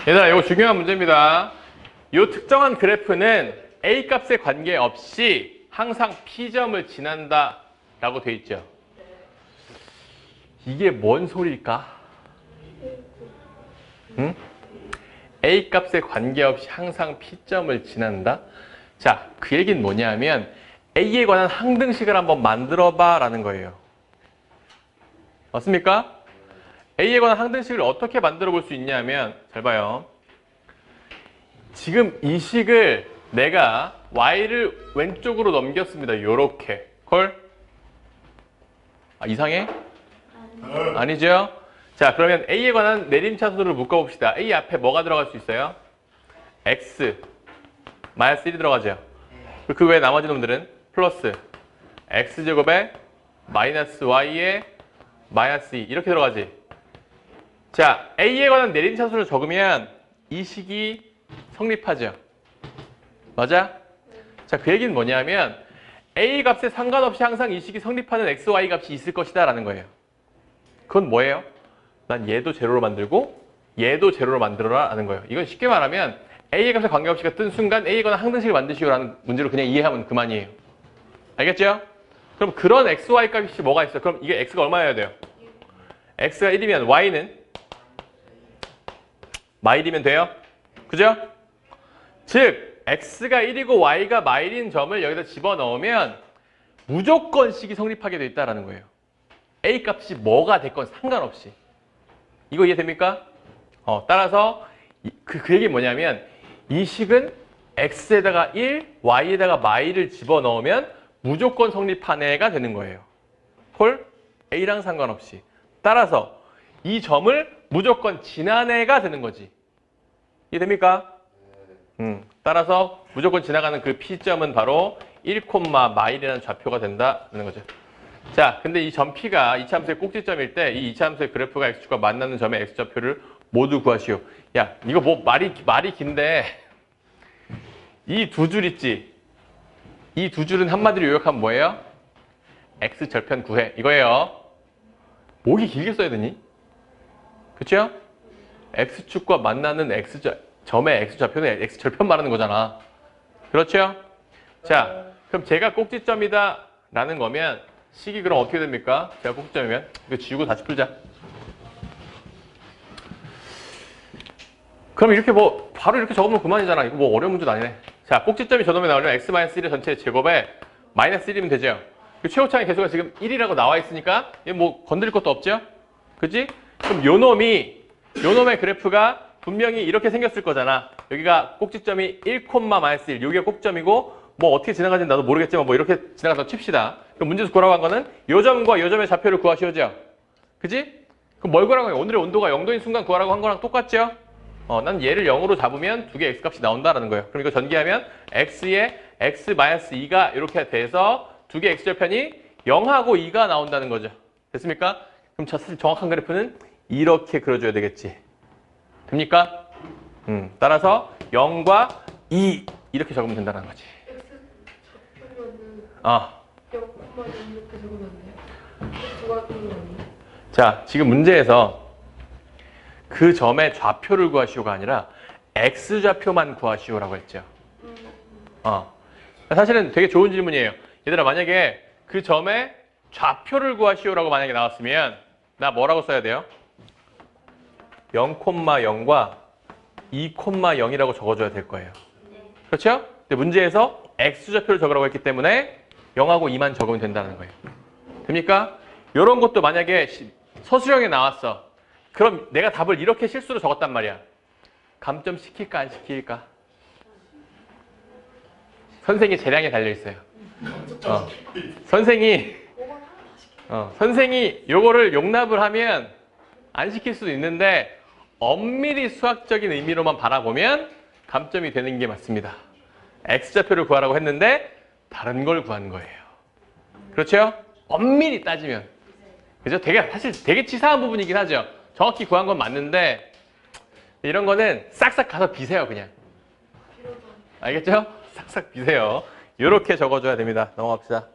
얘들아 이거 중요한 문제입니다. 이 특정한 그래프는 A 값에 관계없이 항상 P점을 지난다 라고 돼 있죠. 이게 뭔 소리일까? 응? A 값에 관계없이 항상 P점을 지난다? 자, 그 얘기는 뭐냐면 A에 관한 항등식을 한번 만들어 봐 라는 거예요. 맞습니까? A에 관한 항등식을 어떻게 만들어 볼 수 있냐면 잘 봐요. 지금 이 식을 내가 y를 왼쪽으로 넘겼습니다. 요렇게. 콜? 아, 이상해? 아니죠? 자, 그러면 A에 관한 내림차순으로 묶어봅시다. A 앞에 뭐가 들어갈 수 있어요? X. 마이너스 1이 들어가죠. 그리고 그 외에 나머지 놈들은 플러스 X제곱에 마이너스 Y에 마이너스 2 이렇게 들어가지. 자, A에 관한 내림차순을 적으면 이 식이 성립하죠. 맞아? 자, 그 얘기는 뭐냐면 A 값에 상관없이 항상 이 식이 성립하는 x, y 값이 있을 것이다 라는 거예요. 그건 뭐예요? 난 얘도 제로로 만들고 얘도 제로로 만들어라 라는 거예요. 이건 쉽게 말하면 A의 값에 관계없이가 뜬 순간 A에 관한 항등식을 만드시오 라는 문제로 그냥 이해하면 그만이에요. 알겠죠? 그럼 그런 x, y 값이 뭐가 있어요? 그럼 이게 x가 얼마여야 돼요? x가 1이면 y는 마일이면 돼요? 그죠? 즉 x가 1이고 y가 마일인 점을 여기다 집어넣으면 무조건 식이 성립하게 돼 있다는 거예요. a 값이 뭐가 됐건 상관없이. 이거 이해됩니까? 어, 따라서 이- 그, 그 얘기 뭐냐면 이 식은 x에다가 1, y에다가 마일을 집어넣으면 무조건 성립한 애가 되는 거예요. 콜? a랑 상관없이. 따라서 이 점을 무조건 지난 애가 되는 거지. 이해됩니까? 음, 따라서 무조건 지나가는 그 P점은 바로 1, 마일이라는 좌표가 된다는 거죠. 자, 근데 이 점 P가 이차함수의 꼭지점일 때 이 이차함수의 그래프가 X축과 만나는 점의 X좌표를 모두 구하시오. 야, 이거 뭐 말이, 말이 긴데 이 두 줄 있지? 이 두 줄은 한마디로 요약하면 뭐예요? X절편 구해. 이거예요. 목이 길게 써야 되니? 그쵸? X축과 만나는 X좌, 점의 X좌표는 X절편 말하는 거잖아. 그렇죠? 자, 그럼 제가 꼭지점이다 라는 거면 식이 그럼 어떻게 됩니까? 제가 꼭지점이면 이거 지우고 다시 풀자. 그럼 이렇게 뭐 바로 이렇게 적으면 그만이잖아. 이거 뭐 어려운 문제도 아니네. 자, 꼭지점이 저놈에 나오려면 x-1의 전체 제곱에 마이너스 1이면 되죠. 그 최고차의 개수가 지금 1이라고 나와 있으니까 얘 뭐 건드릴 것도 없죠? 그지? 그럼 요 놈이 요 놈의 그래프가 분명히 이렇게 생겼을 거잖아. 여기가 꼭지점이 1, 마이너스 1. 여기가 꼭점이고 뭐 어떻게 지나가는지 나도 모르겠지만 뭐 이렇게 지나가서 칩시다. 그럼 문제에서 구하라고 한 거는 요 점과 요 점의 좌표를 구하시오죠. 그지? 그럼 뭘 구하라고 해요? 오늘의 온도가 0도인 순간 구하라고 한 거랑 똑같죠? 어, 난 얘를 0으로 잡으면 두개 x값이 나온다라는 거예요. 그럼 이거 전개하면 x에 x-2가 이렇게 돼서 두개 x절편이 0하고 2가 나온다는 거죠. 됐습니까? 그럼 저 사실 정확한 그래프는 이렇게 그려줘야 되겠지. 됩니까? 음, 따라서 0과 2 이렇게 적으면 된다는 거지. X 적으면은 어. 0,1 이렇게 적으면 안 돼요? 누가 적으면 안 돼요? 자, 지금 문제에서 그 점의 좌표를 구하시오가 아니라 x좌표만 구하시오라고 했죠. 어. 사실은 되게 좋은 질문이에요. 얘들아, 만약에 그 점의 좌표를 구하시오라고 만약에 나왔으면 나 뭐라고 써야 돼요? 0,0과 2,0이라고 적어줘야 될 거예요. 그렇죠? 근데 문제에서 x좌표를 적으라고 했기 때문에 0하고 2만 적으면 된다는 거예요. 됩니까? 이런 것도 만약에 시- 서술형에 나왔어. 그럼 내가 답을 이렇게 실수로 적었단 말이야. 감점 시킬까 안 시킬까? 선생의 재량에 달려 있어요. 어. 선생이 어, 선생이 요거를 용납을 하면 안 시킬 수도 있는데 엄밀히 수학적인 의미로만 바라보면 감점이 되는 게 맞습니다. x좌표를 구하라고 했는데 다른 걸 구한 거예요. 그렇죠? 엄밀히 따지면. 그죠? 되게, 사실 되게 치사한 부분이긴 하죠. 정확히 구한 건 맞는데, 이런 거는 싹싹 가서 비세요, 그냥. 알겠죠? 싹싹 비세요. 이렇게 적어줘야 됩니다. 넘어갑시다.